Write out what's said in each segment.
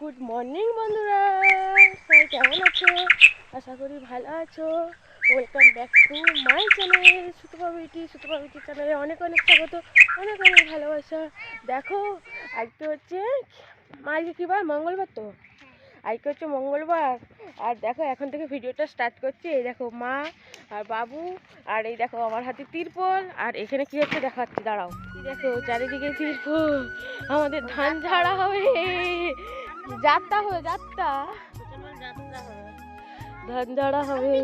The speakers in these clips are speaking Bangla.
গুড মর্নিং বন্ধুরা। সবাই কেমন আছো? আশা করি ভালো আছো। Welcome back to my channel Sutapa BT Sutapa BT চ্যানেলে অনেক অনেক স্বাগত, অনেক অনেক ভালোবাসা। দেখো, আজকে হচ্ছে মাঝে কী বার, মঙ্গলবার তো। আজকে হচ্ছে মঙ্গলবার। আর দেখো, এখন থেকে ভিডিওটা স্টার্ট করছি। এই দেখো মা আর বাবু, আর এই দেখো আমার হাতে তিরপল। আর এখানে কি হচ্ছে দেখাচ্ছি? দাঁড়াও। দেখো, চারিদিকে তিরপল। আমাদের ধান ঝাড়া হবে। যাত্রা হবে, যাত্রা। ধান ঝাড়া হবে।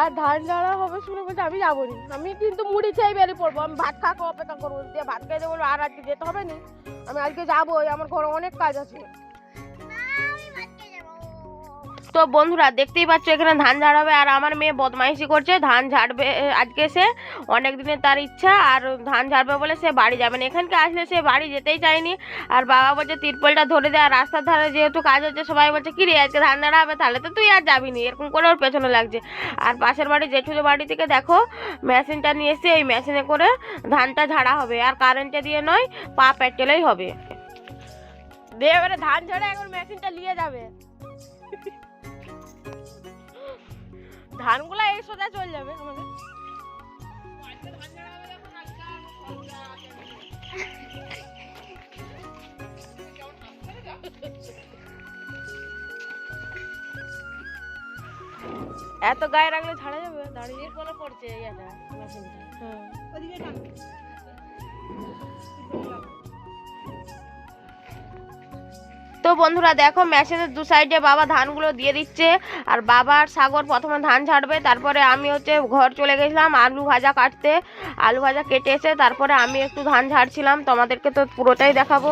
আর ধান ঝাড়া হবে শুনে বলতে আমি যাব নি। আমি কিন্তু মুড়ি খেয়ে বেরিয়ে পড়ব। আমি ভাত খাওয়াকে অপেক্ষা করব। দিয়ে ভাত খাইতে বলব আর আজকে যেতে হবে না। আমি আজকে যাব আমার ঘরে অনেক কাজ আছে। তো বন্ধুরা, দেখতেই পাচ্ছ, এখানে ধান ঝাড়াবে আর আমার মেয়ে বদমাইশি করছে। ধান ঝাড়বে আজকে সে অনেক দিনের তার ইচ্ছা, আর ধান ঝাড়বে বলে সে বাড়ি যাবে না। এখানকে আসলে সে বাড়ি যেতেই চায়নি, আর বাবা বলছে, তিরপলটা ধরে দেয় আর রাস্তার ধারে যেহেতু কাজ হচ্ছে, সবাই বলছে, কি রে, আজকে ধান ঝাড়া হবে তাহলে তো তুই আর যাবি নি। এরকম করে ওর পেছনে লাগছে। আর পাশের বাড়ি, জেঠুদের বাড়ি থেকে দেখো, মেশিনটা নিয়ে এসে এই মেশিনে করে ধানটা ঝাড়া হবে, আর কারেন্টে দিয়ে নয়, পা পেটেলেই হবে। দিয়ে এবারে ধান ঝাড়া, এখন মেশিনটা নিয়ে যাবে। ধানগুলো এই সোজা চলে যাবে আমাদের। এত গায়ে রাখলে ছাড়া যাবে? দাঁড়িয়ে পড়ছে ইয়াটা মেশিনটা হ্যাঁ। তো বন্ধুরা দেখো মেশিনের দু সাইডে বাবা ধানগুলো দিয়ে দিচ্ছে। আর বাবার সাগর প্রথমে ধান ছাড়বে তারপরে আমি হচ্ছে ঘর চলে গেছিলাম আলু ভাজা কাটতে। আলু ভাজা কেটে এসে তারপরে আমি একটু ধান ঝাড়ছিলাম, তোমাদেরকে তো পুরোটাই দেখাবো।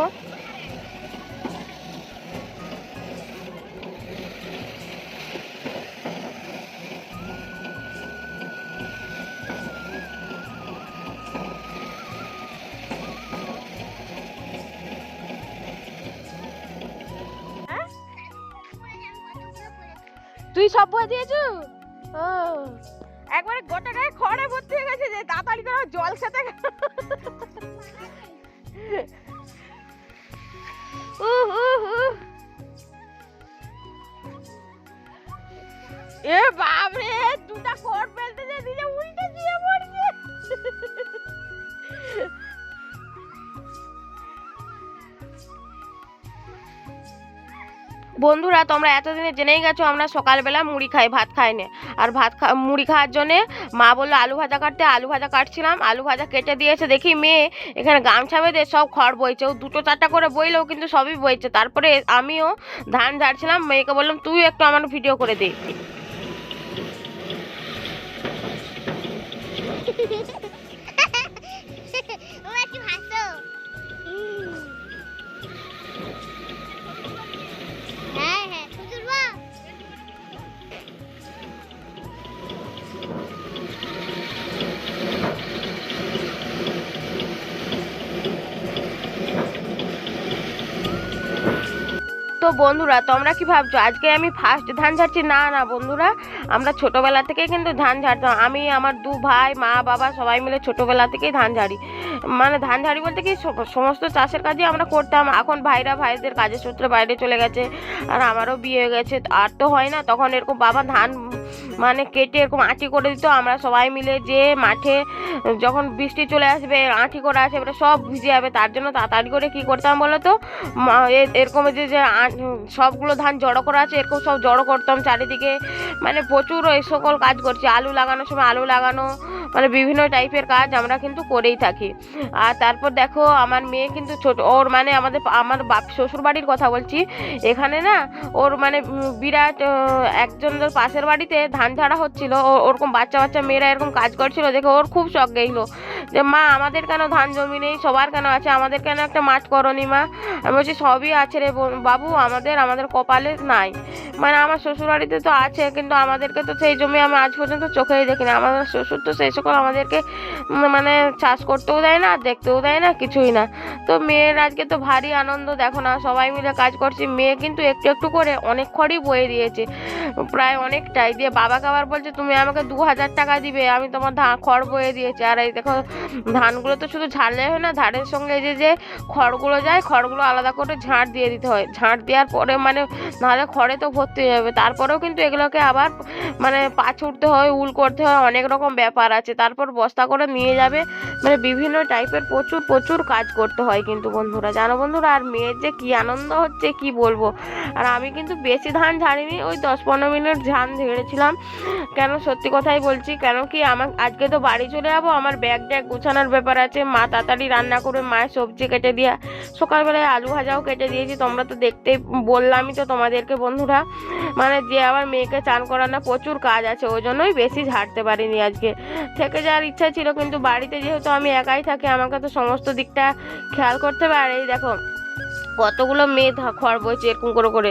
তুই সব বয়ে দিয়েছু একবারে গোটা গায়ে খড়ে ভর্তি হয়ে গেছে যে, তাড়াতাড়ি করে জল খেতে। এ বাপরে, দুটা খড় বন্ধুরা, তোমরা এতদিনে জেনেই গেছো আমরা সকালবেলা মুড়ি খাই, ভাত খাই না আর ভাত খা, মুড়ি খাওয়ার জন্যে মা বলল, আলু ভাজা কাটতে, আলু ভাজা কাটছিলাম, আলু ভাজা কেটে দিয়েছে, দেখি মেয়ে এখানে গামছা বেঁধে সব খড় বইছে, ও দুটো চারটা করে বইলেও কিন্তু সবই বইছে। তারপরে আমিও ধান ঝাড়ছিলাম, মেয়েকে বললাম, তুই একটু আমার ভিডিও করে দে। তো বন্ধুরা, তোমরা কি ভাবছ? আজকে আমি ফার্স্ট ধান ঝাড়ছি? না না বন্ধুরা, আমরা ছোটোবেলা থেকে কিন্তু ধান ঝাড়তাম। আমি, আমার দু ভাই, মা, বাবা সবাই মিলে ছোটোবেলা থেকেই ধান ঝাড়ি। মানে ধান ঝাড়ি বলতে কি সমস্ত চাষের কাজই আমরা করতাম। এখন ভাইরা ভাইদের কাজের সূত্রে বাইরে চলে গেছে, আর আমারও বিয়ে হয়ে গেছে। আর তো হয় না, তখন এরকম বাবা ধান মানে কেটে এরকম আঁটি করে দিত, আমরা সবাই মিলে যে মাঠে যখন বৃষ্টি চলে আসবে, আঁটি করে আসে এবারে সব ভিজে যাবে, তার জন্য তাড়াতাড়ি করে কি করতাম বলো তো? এরকম যে যে সবগুলো ধান জড়ো করা আছে, এরকম সব জড়ো করতাম চারিদিকে। মানে প্রচুর এই সকল কাজ করছি, আলু লাগানোর সময় আলু লাগানো মানে বিভিন্ন টাইপের কাজ আমরা কিন্তু করেই থাকি। আর তারপর দেখো, আমার মেয়ে কিন্তু ছোট, ওর মানে আমাদের আমার বাপ শ্বশুর বাড়ির কথা বলছি, এখানে না, ওর মানে বিরাট একজনের পাশের বাড়িতে ধান ঝাড়া হচ্ছিল ওরকম বাচ্চা বাচ্চা মেয়েরা এরকম কাজ করছিল দেখে ওর খুব শখ গেইলো। যে মা, আমাদের কেন ধান জমি নেই? সবার কেন আছে? আমাদের কেন একটা মাঠ করনি মা? আমি বলছি, সবই আছে রে বাবু, আমাদের আমাদের কপালে নাই। মানে আমার শ্বশুর বাড়িতে তো আছে, কিন্তু আমাদেরকে তো সেই জমি আমি আজ পর্যন্ত চোখেই দেখিনি। আমাদের শ্বশুর তো সেই সকল আমাদেরকে মানে চাষ করতেও দেয় না, দেখতেও দেয় না, কিছুই না। তো মেয়ের আজকে তো ভারী আনন্দ, দেখো না, সবাই মিলে কাজ করছি। মেয়ে কিন্তু একটু একটু করে অনেক খড়ই বয়ে দিয়েছে, প্রায় অনেকটাই। দিয়ে বাবাকে আবার বলছে, তুমি আমাকে দু হাজার টাকা দিবে, আমি তোমার খড় বয়ে দিয়েছি। আর এই দেখো ধানগুলো তো শুধু ঝাড়লে হয় না, ধানের সঙ্গে যে যে খড়গুলো যায়, খড়গুলো আলাদা করে ঝাঁট দিয়ে দিতে হয়। ঝাঁট দেওয়ার পরে মানে নাহলে খড়ে তো ভর্তি হয়ে যাবে। তারপরেও কিন্তু এগুলোকে আবার মানে পা ছুটতে হয়, উল করতে হয়, অনেক রকম ব্যাপার আছে। তারপর বস্তা করে নিয়ে যাবে। মানে বিভিন্ন টাইপের প্রচুর প্রচুর কাজ করতে হয় কিন্তু বন্ধুরা। জানো বন্ধুরা, আর মেয়ের যে কি আনন্দ হচ্ছে কি বলব? আর আমি কিন্তু বেশি ধান ঝাড়িনি, ওই দশ পনেরো মিনিট ধান ঝেড়েছিলাম। কেন সত্যি কথাই বলছি, কেন কি আমার, আজকে তো বাড়ি চলে যাব, আমার ব্যাগ ট্যাগ গুছানোর ব্যাপার আছে। মা তাড়াতাড়ি রান্না করে মায়ের সবজি কেটে দেওয়া সকালবেলায় আলু ভাজাও কেটে দিয়েছি। তোমরা তো দেখতে বললামই তো তোমাদেরকে বন্ধুরা। মানে যে আবার মেয়েকে চান করানো প্রচুর কাজ আছে, ওই জন্যই বেশি ঝাড়তে পারিনি আজকে। থেকে যাওয়ার ইচ্ছা ছিল, কিন্তু বাড়িতে যেহেতু আমি একাই থাকি, আমাকে তো সমস্ত দিকটা খেয়াল করতে হবে। আর এই দেখো কতগুলো মেয়ে খড় বইছে এরকম করে করে।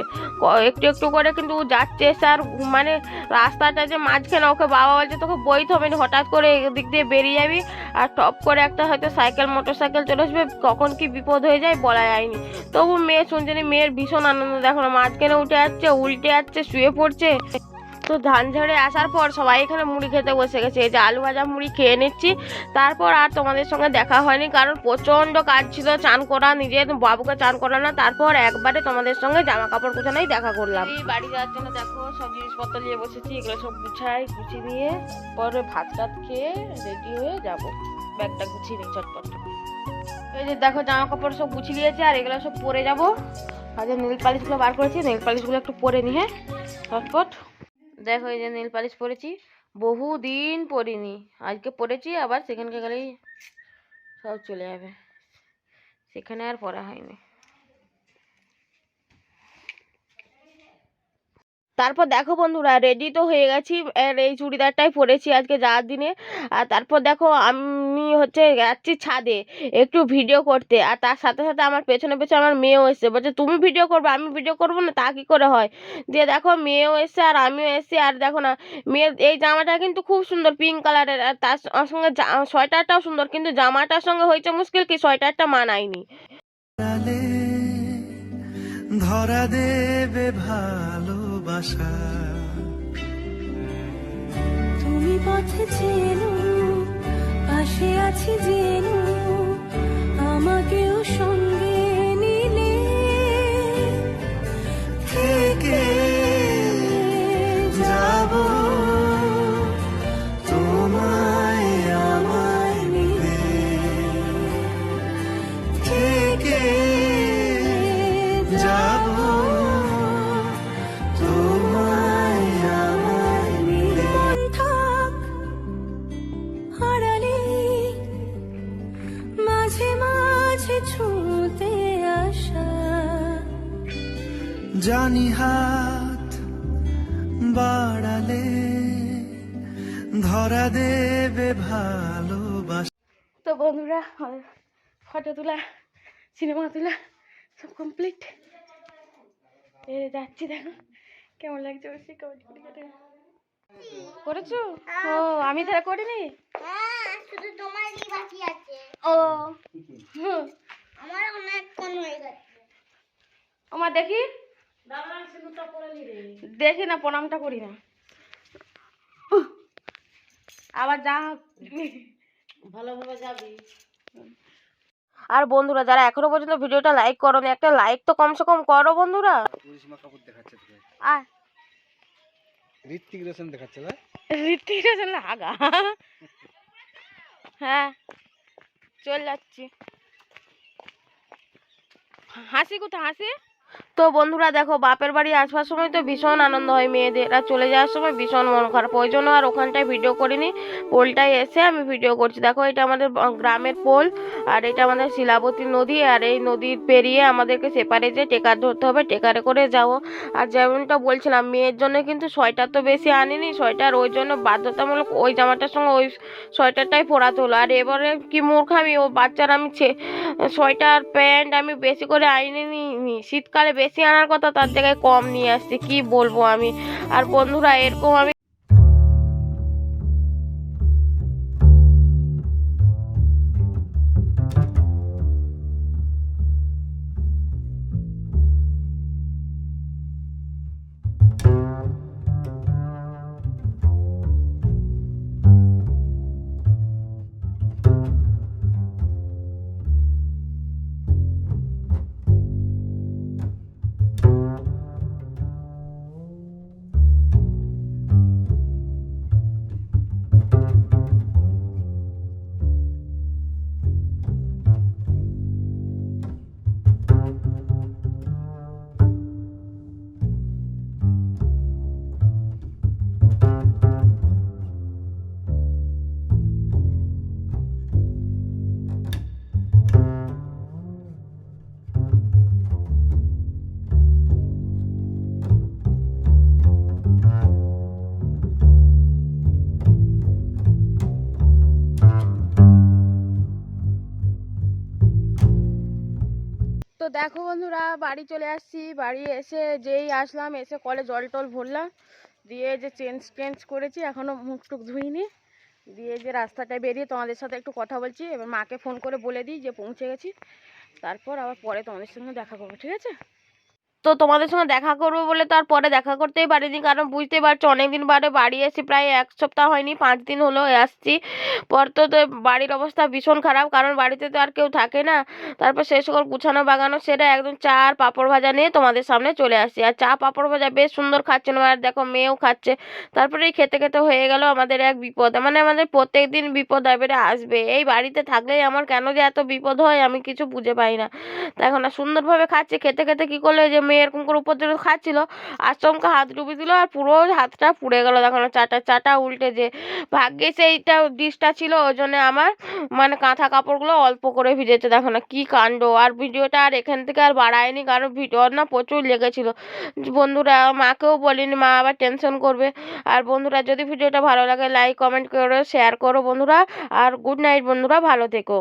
একটু একটু করে কিন্তু যাচ্ছে স্যার মানে রাস্তাটা যে মাঝখানে ওকে বাবা বলছে তোকে বইতে হবে না, হঠাৎ করে এদিক দিয়ে বেরিয়ে যাবি আর টপ করে একটা হয়তো সাইকেল মোটর সাইকেল চলে আসবে, কখন কি বিপদ হয়ে যায় বলা যায়নি। তবু মেয়ে শুনছে মেয়ের ভীষণ আনন্দ, দেখো না, মাঝখানে উঠে যাচ্ছে, উল্টে যাচ্ছে, শুয়ে পড়ছে। তো ধান ঝাড়ে আসার পর সবাই এখানে মুড়ি খেতে বসে গেছে। এই যে আলু ভাজা মুড়ি খেয়ে নিচ্ছি। তারপর আর তোমাদের সঙ্গে দেখা হয়নি, কারণ প্রচণ্ড কাজ ছিল, চান করা নিজের বাবুকে চান করা না। তারপর একবারে তোমাদের সঙ্গে জামা কাপড় গুছানোই দেখা করলাম। এই বাড়ি যাওয়ার জন্য দেখো, সব জিনিসপত্র নিয়ে বসেছি, এগুলো সব গুছাই, গুছিয়ে নিয়ে পরে ভাত টাত খেয়ে রেডি হয়ে যাব। ব্যাগটা গুছিয়ে নিই চটপট এই যে দেখো জামা কাপড় সব গুছিয়ে নিয়েছে, আর এগুলো সব পরে যাব। আর যে নীল পালিশগুলো বার করেছি, নীল পালিশগুলো একটু পরে নিয়ে চটপট দেখো এই যে নীল পালিশ পরেছি বহু পরিনি। আজকে পরেছি, আবার সেখানকে গেলেই সব চলে যাবে। সেখানে আর পরা হয়নি। তারপর দেখো বন্ধুরা রেডি তো হয়ে গেছি, আর এই চুড়িদারটাই পরেছি আজকে যাওয়ার দিনে। আর তারপর দেখো আমি হচ্ছে যাচ্ছি ছাদে একটু ভিডিও করতে। আর তার সাথে সাথে আমার পেছনে পেছনে আমার মেয়েও এসছে। বলছে, তুমি ভিডিও করবে, আমি ভিডিও করব না? তা কী করে হয়? দিয়ে দেখো মেয়েও এসছে আর আমিও এসছি। আর দেখো না, মেয়ের এই জামাটা কিন্তু খুব সুন্দর পিঙ্ক কালারের আর তার সঙ্গে সোয়েটারটাও সুন্দর, কিন্তু জামাটার সঙ্গে হয়েছে মুশকিল কি, সোয়েটারটা মানায়নি। ধরা দেবে ভালোবাসা। তুমি পথে চেনো পাশে আছি জেনো বাড়ালে ধরা দেবে ভালোবাসা। তো বন্ধুরা ফটো তোলা সিনেমা তোলা সব কমপ্লিট এ যাচ্ছি দেখো কেমন লাগছে অবশ্যই কমেন্ট করে জানাবে। করেছ? ও আমি তাহলে করিনি? হ্যাঁ শুধু তোমারই বাকি আছে। ও। আমার অনেকক্ষণ হয়ে গেছে। আমার দেখি। দেখি না প্রণামটা করি না। আবার যা। ভালোভাবে যাবি। আর বন্ধুরা যারা এখনও পর্যন্ত ভিডিওটা লাইক করোনি একটা লাইক তো কমসে কম করো বন্ধুরা। ঋত্বিক রোশন দেখাচ্ছে না? ঋত্বিক রোশন আগা হ্যাঁ চল যাচ্ছি। হাসি কোথায় হাসি? তো বন্ধুরা দেখো, বাপের বাড়ি আসবার সময় তো ভীষণ আনন্দ হয় মেয়েদের। আর চলে যাওয়ার সময় ভীষণ মন খারাপ। ওই জন্য আর ওখানটায় ভিডিও করিনি। পোলটায় এসে আমি ভিডিও করছি। দেখো, এটা আমাদের গ্রামের পোল আর এটা আমাদের শিলাবতী নদী আর এই নদীর পেরিয়ে আমাদেরকে সেপারে যে টেকার ধরতে হবে। টেকারে করে যাব। আর যেমনটা বলছিলাম, মেয়ের জন্য কিন্তু সোয়েটার তো বেশি আনিনি। সোয়েটার ওই জন্য বাধ্যতামূলক ওই জামাটার সঙ্গে ওই সোয়েটারটাই পরাতে হলো। আর এবারে কি মূর্খামি ও বাচ্চার আমি সোয়েটার, প্যান্ট আমি বেশি করে আনিনি নি। শীতকালে বেশি আনার কথা তার জায়গায় কম নিয়ে আসছে, কি বলব আমি? আর বন্ধুরা, এরকম আমি দেখো বন্ধুরা, বাড়ি চলে আসছি। বাড়ি এসে যেই আসলাম, এসে কলে জল টল ভরলাম। দিয়ে যে চেঞ্জ টেঞ্জ করেছি এখনও মুখ টুক ধুইনি। দিয়ে যে রাস্তাটায় বেরিয়ে তোমাদের সাথে একটু কথা বলছি। এবার মাকে ফোন করে বলে দিই যে পৌঁছে গেছি। তারপর আবার পরে তোমাদের সঙ্গে দেখা করব, ঠিক আছে? তো তোমাদের সঙ্গে দেখা করব বলে তো আর পরে দেখা করতেই পারিনি, কারণ বুঝতে পারছ অনেকদিন বাদে বাড়ি এসেছি, প্রায় এক সপ্তাহ হয়নি, পাঁচ দিন হলো আসছি। পর তো তো বাড়ির অবস্থা ভীষণ খারাপ, কারণ বাড়িতে তো আর কেউ থাকে না। তারপর সেই সকল গুছানো বাগানো, সেটা একদম চা আর পাঁপড় ভাজা নিয়ে তোমাদের সামনে চলে আসছি। আর চা পাঁপড় ভাজা বেশ সুন্দর খাচ্ছে না, আর দেখো মেয়েও খাচ্ছে। তারপরে এই খেতে খেতে হয়ে গেল আমাদের এক বিপদ মানে আমাদের প্রত্যেক দিন বিপদ এবারে আসবে। এই বাড়িতে থাকলেই আমার কেন যে এত বিপদ হয় আমি কিছু বুঝে পাই না। এখন আর সুন্দরভাবে খাচ্ছে, খেতে খেতে কী করল যে মেয়ে এরকম করে উপর দিকে খাচ্ছিল, আচমকা হাত ডুবি দিল আর পুরো হাতটা পুড়ে গেল। দেখানো চাটা চাটা উল্টে যে ভাগ্যে সেইটা ডিশটা ছিল, ওই জন্য আমার মানে কাঁথা কাপড়গুলো অল্প করে ভিজেছে। দেখো না, কী কাণ্ড। আর ভিডিওটা আর এখান থেকে আর বাড়ায়নি, কারণ ভিডিও না প্রচুর লেগেছিল। বন্ধুরা, মাকেও বলিনি, মা আবার টেনশন করবে। আর বন্ধুরা, যদি ভিডিওটা ভালো লাগে লাইক কমেন্ট করো শেয়ার করো বন্ধুরা। আর গুড নাইট বন্ধুরা, ভালো থেকো।